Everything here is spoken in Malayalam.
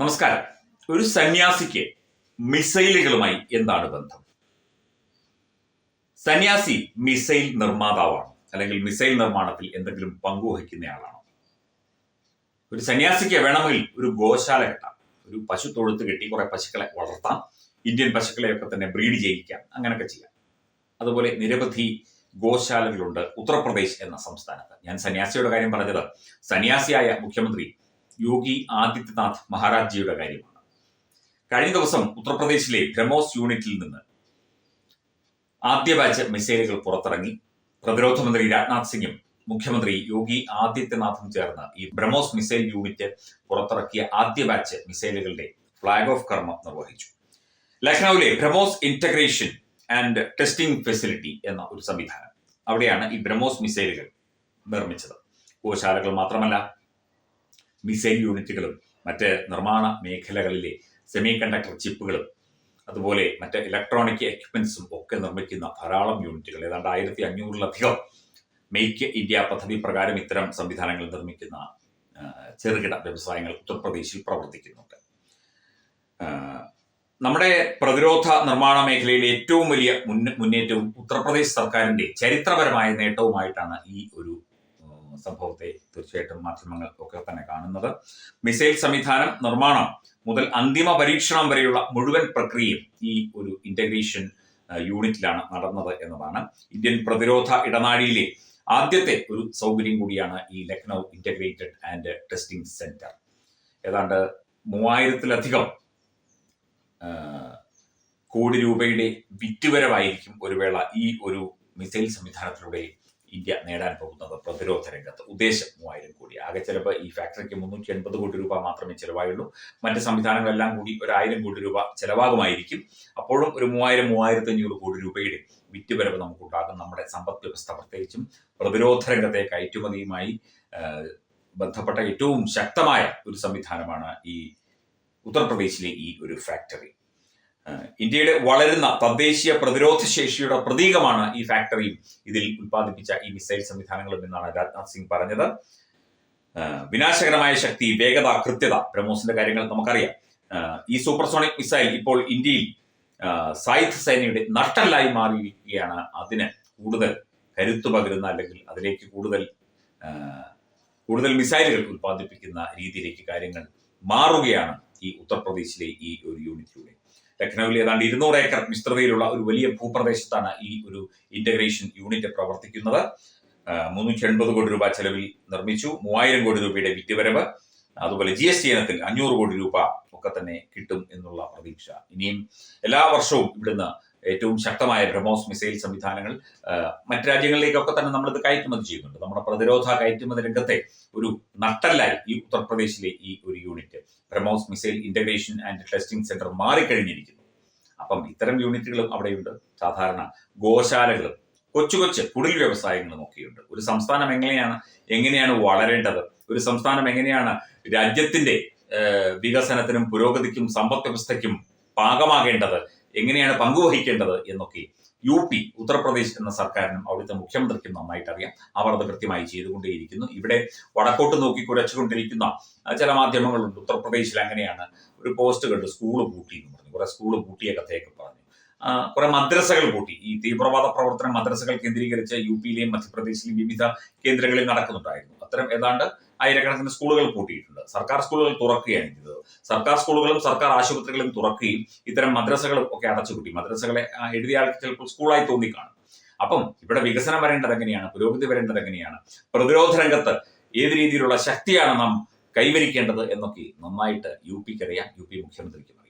നമസ്കാരം. ഒരു സന്യാസിക്ക് മിസൈലുകളുമായി എന്താണ് ബന്ധം? സന്യാസി മിസൈൽ നിർമ്മാതാവാണ് അല്ലെങ്കിൽ മിസൈൽ നിർമ്മാണത്തിൽ എന്തെങ്കിലും പങ്കുവഹിക്കുന്നയാളാണോ ഒരു സന്യാസിക്ക് വേണമെങ്കിൽ ഒരു ഗോശാല കെട്ടാം ഒരു പശു തൊഴുത്ത് കെട്ടി കുറെ പശുക്കളെ വളർത്താം ഇന്ത്യൻ പശുക്കളെയൊക്കെ തന്നെ ബ്രീഡ് ചെയ്യിക്കാം അങ്ങനെയൊക്കെ ചെയ്യാം. അതുപോലെ നിരവധി ഗോശാലകളുണ്ട് ഉത്തർപ്രദേശ് എന്ന സംസ്ഥാനത്ത്. ഞാൻ സന്യാസിയുടെ കാര്യം പറഞ്ഞത് സന്യാസിയായ മുഖ്യമന്ത്രി യോഗി ആദിത്യനാഥ് മഹാരാജ്ജിയുടെ കാര്യമാണ്. കഴിഞ്ഞ ദിവസം ഉത്തർപ്രദേശിലെ ബ്രഹ്മോസ് യൂണിറ്റിൽ നിന്ന് ആദ്യ ബാച്ച് മിസൈലുകൾ പുറത്തിറങ്ങി. പ്രതിരോധ മന്ത്രി രാജ്നാഥ് സിംഗും മുഖ്യമന്ത്രി യോഗി ആദിത്യനാഥും ചേർന്ന് ഈ ബ്രഹ്മോസ് മിസൈൽ യൂണിറ്റ് പുറത്തിറക്കിയ ആദ്യ ബാച്ച് മിസൈലുകളുടെ ഫ്ളാഗ് ഓഫ് കർമ്മം നിർവഹിച്ചു. ലക്നൌവിലെ BrahMos integration and testing facility എന്ന ഒരു സംവിധാനം. അവിടെയാണ് ഈ ബ്രഹ്മോസ് മിസൈലുകൾ നിർമ്മിച്ചത്. ഗോശാലകൾ മാത്രമല്ല മിസൈൽ യൂണിറ്റുകളും മറ്റ് നിർമ്മാണ മേഖലകളിലെ സെമി കണ്ടക്ടർ ചിപ്പുകളും അതുപോലെ മറ്റ് ഇലക്ട്രോണിക് എക്യുപ്മെന്റ്സും ഒക്കെ നിർമ്മിക്കുന്ന ധാരാളം യൂണിറ്റുകൾ ഏതാണ്ട് ആയിരത്തി അഞ്ഞൂറിലധികം മെയ്ക്ക് ഇന്ത്യ പദ്ധതി പ്രകാരം ഇത്തരം സംവിധാനങ്ങൾ നിർമ്മിക്കുന്ന ചെറുകിട വ്യവസായങ്ങൾ ഉത്തർപ്രദേശിൽ പ്രവർത്തിക്കുന്നുണ്ട്. നമ്മുടെ പ്രതിരോധ നിർമ്മാണ മേഖലയിലെ ഏറ്റവും വലിയ മുന്ന- മുന്നേറ്റവും ഉത്തർപ്രദേശ് സർക്കാരിന്റെ ചരിത്രപരമായ നേട്ടവുമായിട്ടാണ് ഈ ഒരു സംഭവത്തെ തീർച്ചയായിട്ടും മാധ്യമങ്ങൾ ഒക്കെ തന്നെ കാണുന്നത്. മിസൈൽ സംവിധാനം നിർമ്മാണം മുതൽ അന്തിമ പരീക്ഷണം വരെയുള്ള മുഴുവൻ പ്രക്രിയയും ഈ ഒരു ഇന്റഗ്രേഷൻ യൂണിറ്റിലാണ് നടന്നത് എന്നതാണ്. ഇന്ത്യൻ പ്രതിരോധ ഇടനാഴിയിലെ ആദ്യത്തെ ഒരു സൗകര്യം കൂടിയാണ് ഈ Lucknow integrated and testing centre ഏതാണ്ട് മൂവായിരത്തിലധികം കോടി രൂപയുടെ വിറ്റുവരവായിരിക്കും ഒരു വേള ഈ ഒരു മിസൈൽ സംവിധാനത്തിലൂടെ ഇന്ത്യ നേടാൻ പോകുന്നത് പ്രതിരോധ രംഗത്ത്. ഉദ്ദേശം മൂവായിരം കോടി. ആകെ ചിലപ്പോൾ ഈ ഫാക്ടറിക്ക് മുന്നൂറ്റി എൺപത് കോടി രൂപ മാത്രമേ ചിലവായുള്ളൂ. മറ്റ് സംവിധാനങ്ങളെല്ലാം കൂടി ഒരു ആയിരം കോടി രൂപ ചിലവാകുമായിരിക്കും. അപ്പോഴും ഒരു മൂവായിരം മൂവായിരത്തി അഞ്ഞൂറ് കോടി രൂപയുടെ വിറ്റുവരവ് നമുക്കുണ്ടാകും. നമ്മുടെ സമ്പദ് വ്യവസ്ഥ പ്രത്യേകിച്ചും പ്രതിരോധ രംഗത്തെ കയറ്റുമതിയുമായി ബന്ധപ്പെട്ട ഏറ്റവും ശക്തമായ ഒരു സംവിധാനമാണ് ഈ ഉത്തർപ്രദേശിലെ ഈ ഒരു ഫാക്ടറി ഇന്ത്യയുടെ വളരുന്ന തദ്ദേശീയ പ്രതിരോധ ശേഷിയുടെ പ്രതീകമാണ് ഈ ഫാക്ടറിയും ഇതിൽ ഉൽപ്പാദിപ്പിച്ച ഈ മിസൈൽ സംവിധാനങ്ങളും എന്നാണ് രാജ്നാഥ് സിംഗ് പറഞ്ഞത്. വിനാശകരമായ ശക്തി വേഗത കൃത്യത ബ്രഹ്മോസിന്റെ കാര്യങ്ങൾ നമുക്കറിയാം. ഈ സൂപ്പർസോണിക് മിസൈൽ ഇപ്പോൾ ഇന്ത്യയിൽ സായുധ സേനയുടെ നഷ്ടല്ലായി മാറിയിരിക്കുകയാണ്. അതിന് കൂടുതൽ കരുത്തു പകരുന്ന അല്ലെങ്കിൽ അതിലേക്ക് കൂടുതൽ കൂടുതൽ മിസൈലുകൾ ഉൽപ്പാദിപ്പിക്കുന്ന രീതിയിലേക്ക് കാര്യങ്ങൾ മാറുകയാണ്. ഈ ഉത്തർപ്രദേശിലെ ഈ ഒരു യൂണിറ്റിലൂടെ ലക്നൌവിൽ ഏതാണ്ട് ഇരുന്നൂറ് ഏക്കർ വിസ്തൃതിയിലുള്ള ഒരു വലിയ ഭൂപ്രദേശത്താണ് ഈ ഒരു ഇന്റഗ്രേഷൻ യൂണിറ്റ് പ്രവർത്തിക്കുന്നത്. മുന്നൂറ്റി എൺപത് കോടി രൂപ ചെലവിൽ നിർമ്മിച്ചു. മൂവായിരം കോടി രൂപയുടെ വിറ്റുവരവ്. അതുപോലെ ജി എസ് ടി ഇനത്തിൽ അഞ്ഞൂറ് കോടി രൂപ ഒക്കെ തന്നെ കിട്ടും എന്നുള്ള പ്രതീക്ഷ. ഇനിയും എല്ലാ വർഷവും ഇവിടുന്ന് ഏറ്റവും ശക്തമായ ബ്രഹ്മോസ് മിസൈൽ സംവിധാനങ്ങൾ മറ്റ് രാജ്യങ്ങളിലേക്കൊക്കെ തന്നെ നമ്മളിത് കയറ്റുമതി ചെയ്യുന്നുണ്ട്. നമ്മുടെ പ്രതിരോധ കയറ്റുമതി രംഗത്തെ ഒരു നട്ടല്ലായി ഈ ഉത്തർപ്രദേശിലെ ഈ ഒരു unit BrahMos missile integration and testing centre മാറിക്കഴിഞ്ഞിരിക്കുന്നു. അപ്പം ഇത്തരം യൂണിറ്റുകളും അവിടെയുണ്ട്. സാധാരണ ഗോശാലകളും കൊച്ചു കൊച്ചു കുടിൽ വ്യവസായങ്ങളും ഒക്കെയുണ്ട്. ഒരു സംസ്ഥാനം എങ്ങനെയാണ് എങ്ങനെയാണ് വളരേണ്ടത്? ഒരു സംസ്ഥാനം എങ്ങനെയാണ് രാജ്യത്തിന്റെ വികസനത്തിനും പുരോഗതിക്കും സമ്പദ് വ്യവസ്ഥയ്ക്കും പാകമാകേണ്ടത്? എങ്ങനെയാണ് പങ്കുവഹിക്കേണ്ടത് എന്നൊക്കെ യു പി ഉത്തർപ്രദേശ് എന്ന സർക്കാരിനും അവിടുത്തെ മുഖ്യമന്ത്രിക്കും നന്നായിട്ട് അറിയാം. അവർ അത് കൃത്യമായി ചെയ്തുകൊണ്ടേയിരിക്കുന്നു. ഇവിടെ വടക്കോട്ട് നോക്കി കുരച്ചുകൊണ്ടിരിക്കുന്ന ചില മാധ്യമങ്ങളുണ്ട്. ഉത്തർപ്രദേശിൽ അങ്ങനെയാണ് ഒരു പോസ്റ്റ് കണ്ട് സ്കൂൾ പൂട്ടി എന്ന് പറഞ്ഞു. കുറെ സ്കൂൾ പൂട്ടിയ കഥയൊക്കെ പറഞ്ഞു. കുറെ മദ്രസകൾ പൂട്ടി. ഈ തീവ്രവാദ പ്രവർത്തനം മദ്രസകൾ കേന്ദ്രീകരിച്ച് യു പിയിലെയും മധ്യപ്രദേശിലെയും വിവിധ കേന്ദ്രങ്ങളിൽ നടക്കുന്നുണ്ടായിരുന്നു. അത്തരം ഏതാണ്ട് ആയിരക്കണക്കിന് സ്കൂളുകൾ പൂട്ടിയിട്ടുണ്ട്. സർക്കാർ സ്കൂളുകൾ തുറക്കുകയാണ് ചെയ്തത്. സർക്കാർ സ്കൂളുകളും സർക്കാർ ആശുപത്രികളും തുറക്കുകയും ഇത്തരം മദ്രസകളും ഒക്കെ അടച്ചുപൂട്ടി. മദ്രസകളെ എഴുതിയ ആൾക്ക് ചിലപ്പോൾ സ്കൂളായി തോന്നിക്കാണും. അപ്പം ഇവിടെ വികസനം വരേണ്ടത് എങ്ങനെയാണ്? പുരോഗതി വരേണ്ടത് എങ്ങനെയാണ്? പ്രതിരോധ രംഗത്ത് ഏത് രീതിയിലുള്ള ശക്തിയാണ് നാം കൈവരിക്കേണ്ടത് എന്നൊക്കെ നന്നായിട്ട് യു പിക്ക് അറിയാം യു പി മുഖ്യമന്ത്രിക്കും അറിയാം